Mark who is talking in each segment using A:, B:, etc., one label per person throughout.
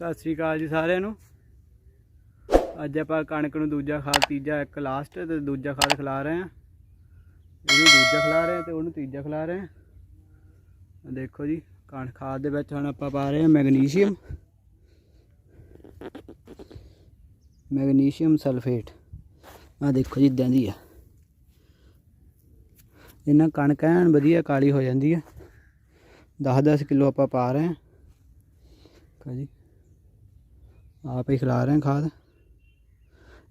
A: ਸਤਿ ਸ੍ਰੀ ਅਕਾਲ ਜੀ ਸਾਰਿਆਂ ਨੂੰ। ਅੱਜ ਆਪਾਂ ਕਣਕ ਨੂੰ ਦੂਜਾ ਖਾਦ ਤੀਜਾ ਇੱਕ ਲਾਸਟ ਤੇ ਦੂਜਾ ਖਾਦ ਖਿਲਾ ਰਹੇ ਹਾਂ। ਇਹਨੂੰ ਦੂਜਾ ਖਿਲਾ ਰਹੇ ਹਾਂ ਤੇ ਉਹਨੂੰ ਤੀਜਾ ਖਿਲਾ ਰਹੇ ਹਾਂ। ਦੇਖੋ ਜੀ, ਕਣਕ ਖਾਦ ਦੇ ਵਿੱਚ ਹੁਣ ਆਪਾਂ ਪਾ ਰਹੇ ਹਾਂ ਮੈਗਨੀਸ਼ੀਅਮ। Magnesium sulphate. ਆ ਦੇਖੋ ਜੀ ਇਦਾਂ ਦੀ ਆ। ਇਹਨਾਂ ਕਣਕ ਐਨ ਵਧੀਆ ਕਾਲੀ ਹੋ ਜਾਂਦੀ ਹੈ 10-10 ਕਿਲੋ ਆਪਾਂ ਪਾ ਰਹੇ ਹਾਂ। ਕਾ ਜੀ। ਆਪ ਹੀ ਖਿਲਾ ਰਹੇ ਖਾਦ।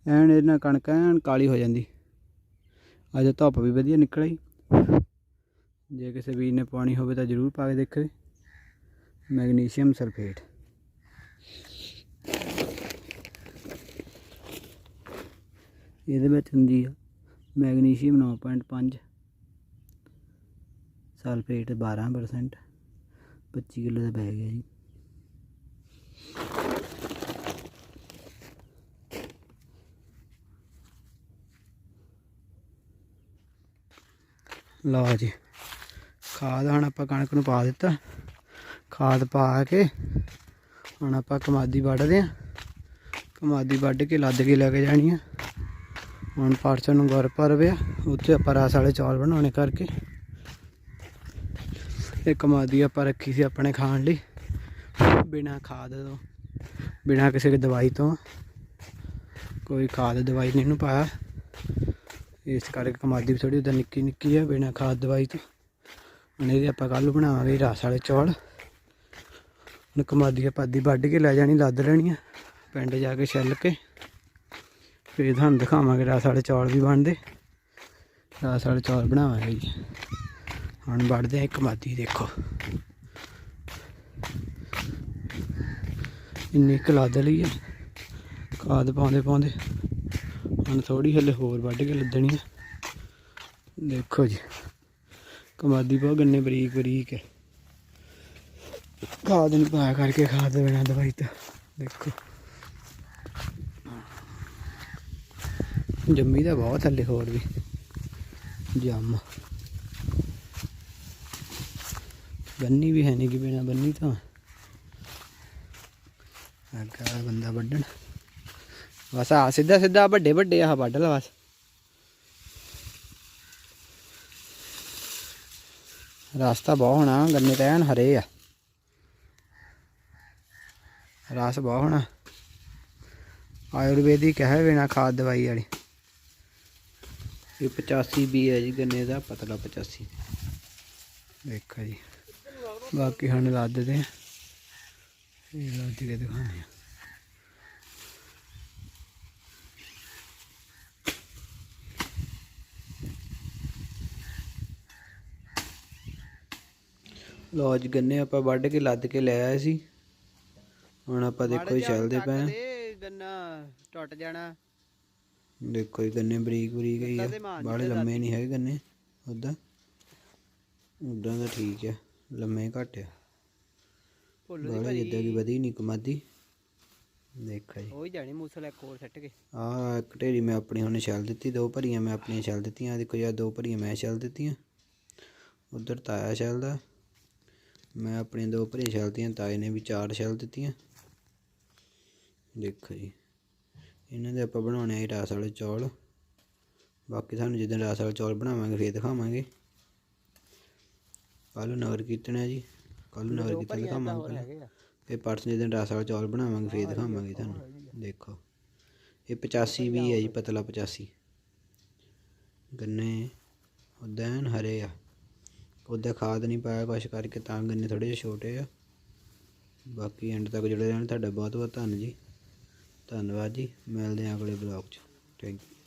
A: ਐਨ ਇਹਨਾਂ ਕਣਕ ਐਨ ਕਾਲੀ ਹੋ ਜਾਂਦੀ। ਅੱਜ ਧੁੱਪ ਵੀ ਵਧੀਆ ਨਿਕਲ ਆਈ। ਜੇ ਕਿਸੇ ਵੀਰ ਨੇ ਪਾਣੀ ਹੋਵੇ ਤਾਂ ਜ਼ਰੂਰ ਪਾ ਕੇ ਦੇਖੋ। Magnesium sulphate. ਇਹਦੇ ਵਿੱਚ ਹੁੰਦੀ ਆ ਮੈਗਨੀਸ਼ੀਅਮ 9.5 ਸਲਫੇਟ 12% 25 ਕਿਲੋ ਦਾ ਬੈਗ ਗਿਆ ਜੀ। ਲਓ ਜੀ, ਖਾਦ ਹੁਣ ਆਪਾਂ ਕਣਕ ਨੂੰ ਪਾ ਦਿੱਤਾ। ਖਾਦ ਪਾ ਕੇ ਹੁਣ ਆਪਾਂ ਕਮਾਦੀ ਵੱਢਦੇ ਆ ਕਮਾਦੀ ਵੱਢ ਕੇ ਲੱਦ ਕੇ ਲੈ ਕੇ ਜਾਣੀ ਆ। ਹੁਣ ਪਰਸੋਂ ਨੂੰ ਗੁਰਪੁਰਬ ਪਿਆ ਉੱਥੇ ਆਪਾਂ ਰਾਸ ਵਾਲੇ ਚੌਲ ਬਣਾਉਣੇ ਕਰਕੇ। ਇਹ ਕਮਾਦੀ ਆਪਾਂ ਰੱਖੀ ਸੀ ਆਪਣੇ ਖਾਣ ਲਈ, ਬਿਨਾ ਖਾਦ ਤੋਂ, ਬਿਨਾ ਕਿਸੇ ਦਵਾਈ ਤੋਂ। ਕੋਈ ਖਾਦ ਦਵਾਈ ਨਹੀਂ ਇਹਨੂੰ ਪਾਇਆ। ਇਸ ਕਰਕੇ ਕਮਾਦੀ ਵੀ ਥੋੜੀ ਉਦਾਂ ਨਿੱਕੀ ਨਿੱਕੀ ਆ, ਬਿਨਾ ਖਾਦ ਦਵਾਈ ਤੋਂ। ਹੁਣ ਇਹਦੇ ਆਪਾਂ ਕੱਲ ਬਣਾਵਾਂਗੇ ਰਸ ਵਾਲੇ ਚੌਲ। ਹੁਣ ਕਮਾਦੀ ਆਪਾਂ ਅੱਧੀ ਵੱਢ ਕੇ ਲੈ ਜਾਣੀ, ਲੱਦ ਲੈਣੀ ਆ, ਪਿੰਡ ਜਾ ਕੇ ਛਿੱਲ ਕੇ। ਫਿਰ ਤੁਹਾਨੂੰ ਦਿਖਾਵਾਂਗੇ ਰਸ ਵਾਲੇ ਚੌਲ ਵੀ ਬਣਦੇ। ਰਸ ਵਾਲੇ ਚੌਲ ਬਣਾਵਾਂਗੇ ਜੀ। ਹੁਣ ਵੱਢਦੇ ਆ ਕਮਾਦੀ, ਦੇਖੋ। ਇੰਨੀ ਕੁ ਲੱਦ ਲਈ ਹੈ ਖਾਦ ਪਾਉਂਦੇ ਪਾਉਂਦੇ ਹੁਣ ਥੋੜੀ ਹਲੇ ਹੋਰ ਵੱਢ ਕੇ ਲੱਦਣੀ ਆ। ਦੇਖੋ ਜੀ, ਕਮਾਦੀ ਬਹੁਤ ਗੰਨੇ ਬਰੀਕ ਬਰੀਕ ਹੈ ਖਾਦ ਨਹੀਂ ਪਾਇਆ ਕਰਕੇ ਖਾਦ ਦੇ ਬਿਨਾਂ ਦਵਾਈ ਤਾਂ। ਦੇਖੋ। ਜੰਮੀ ਦਾ ਬਹੁਤ ਥੱਲੇ ਹੋਰ ਵੀ। ਜੰਮ। ਬੰਨੀ ਵੀ ਹੈ ਨਹੀਂ ਕਿ ਬਿਨਾ, ਬੰਨੀ ਤਾਂ। ਅੱਗਾ ਬੰਦਾ ਵੱਢਣ। ਬਸ ਆ, ਸਿੱਧਾ ਸਿੱਧਾ ਵੱਡੇ ਵੱਡੇ ਆ, ਵੱਢ ਲਾ ਬਸ। ਰਸਤਾ ਬਹੁਤ ਹੋਣਾ, ਗੰਨੇ ਤਾਂ ਐਨ ਹਰੇ ਆ। ਰਸ ਬਹੁਤ ਹੋਣਾ। ਆਯੁਰਵੈਦਿਕ ਹੈ ਬਿਨਾ ਖਾਦ ਦਵਾਈ ਵਾਲੀ। ਇਹ 85 ਵੀ ਹੈ ਜੀ, ਗੰਨੇ ਦਾ ਪਤਲਾ 85 ਦੇਖੋ ਜੀ, ਬਾਕੀ ਹੁਣ ਲੱਦਦੇ ਆ ਇਹ ਲੱਦ ਕੇ ਦਿਖਾਉਂਦੇ ਆ। ਲੋ ਅੱਜ ਗੰਨੇ ਆਪਾਂ ਵੱਢ ਕੇ ਲੱਦ ਕੇ ਲੈ ਆਏ ਸੀ। ਹੁਣ ਆਪਾਂ ਦੇਖੋ ਜੀ ਚੱਲਦੇ ਪਏ ਆ। ਗੰਨਾ ਟੁੱਟ ਜਾਣਾ। ਦੇਖੋ ਜੀ ਗੰਨੇ ਬਰੀਕ ਬਰੀਕ ਹੀ ਆ। ਬਾਹਲੇ ਲੰਮੇ ਨਹੀਂ ਹੈਗੇ ਗੰਨੇ ਉਦਾਂ ਉਦਾਂ ਤਾਂ ਠੀਕ ਆ ਲੰਮੇ ਘੱਟ ਆ। ਬਾਹਲੇ ਜਿੱਦਾਂ ਕਿ ਵਧੀ ਨਹੀਂ ਕਮਾਦੀ। ਦੇਖਾ ਜੀ।
B: ਹੀ ਜਾਣੀ ਮੂਸਲ ਇੱਕ ਹੋਰ ਸੱਟ ਕੇ।
A: ਆ ਇੱਕ ਢੇਰੀ ਮੈਂ ਆਪਣੀ ਹੁਣ ਛੱਲ ਦਿੱਤੀ ਦੋ ਭਰੀਆਂ ਮੈਂ ਆਪਣੀਆਂ ਛੱਲ ਦਿੱਤੀਆਂ। ਆਹ ਦੇਖੋ ਯਾ ਦੋ ਭਰੀਆਂ ਮੈਂ ਛੱਲ ਦਿੱਤੀਆਂ। ਉਧਰ ਤਾਇਆ ਛੱਲਦਾ। ਮੈਂ ਆਪਣੀਆਂ ਦੋ ਭਰੀਆਂ ਛੱਲਤੀਆਂ ਤਾਏ ਨੇ ਵੀ ਚਾਰ ਛੱਲ ਦਿੱਤੀਆਂ। ਦੇਖੋ ਜੀ ਇਹਨਾਂ ਦੇ ਆਪਾਂ ਬਣਾਉਣੇ ਆ ਰਸ ਵਾਲੇ ਚੌਲ। ਬਾਕੀ ਸਾਨੂੰ ਜਿੱਦਾਂ ਰਸ ਵਾਲੇ ਚੌਲ ਬਣਾਵਾਂਗੇ ਫੇਰ ਦਿਖਾਵਾਂਗੇ। ਕੱਲ੍ਹ ਨੂੰ ਨਗਰ ਕੀਰਤਨ ਹੈ ਜੀ ਕੱਲ੍ਹ ਨੂੰ ਨਗਰ ਕੀਰਤਨ ਦਿਖਾਵਾਂਗੇ ਤੇ ਪਰਸੋਂ ਜਦੋਂ ਰਸ ਵਾਲਾ ਚੌਲ ਬਣਾਵਾਂਗੇ ਫੇਰ ਦਿਖਾਵਾਂਗੇ ਤੁਹਾਨੂੰ। ਦੇਖੋ। ਇਹ 85 ਵੀ ਹੈ ਜੀ ਪਤਲਾ 85 ਗੰਨੇ ਉਦਾਂ ਐਨ ਹਰੇ ਆ। ਉਦਾਂ ਖਾਦ ਨਹੀਂ ਪਾਇਆ ਕੁਛ ਕਰਕੇ ਤਾਂ ਗੰਨੇ ਥੋੜੇ ਜਿਹੇ ਛੋਟੇ ਆ। ਬਾਕੀ ਐਂਡ ਤੱਕ ਜੁੜੇ ਰਹਿਣ, ਤੁਹਾਡਾ ਬਹੁਤ ਬਹੁਤ ਧੰਨ ਜੀ। ਧੰਨਵਾਦ ਜੀ। ਮਿਲਦੇ ਹਾਂ ਅਗਲੇ ਬਲੌਗ 'ਚ। Thank you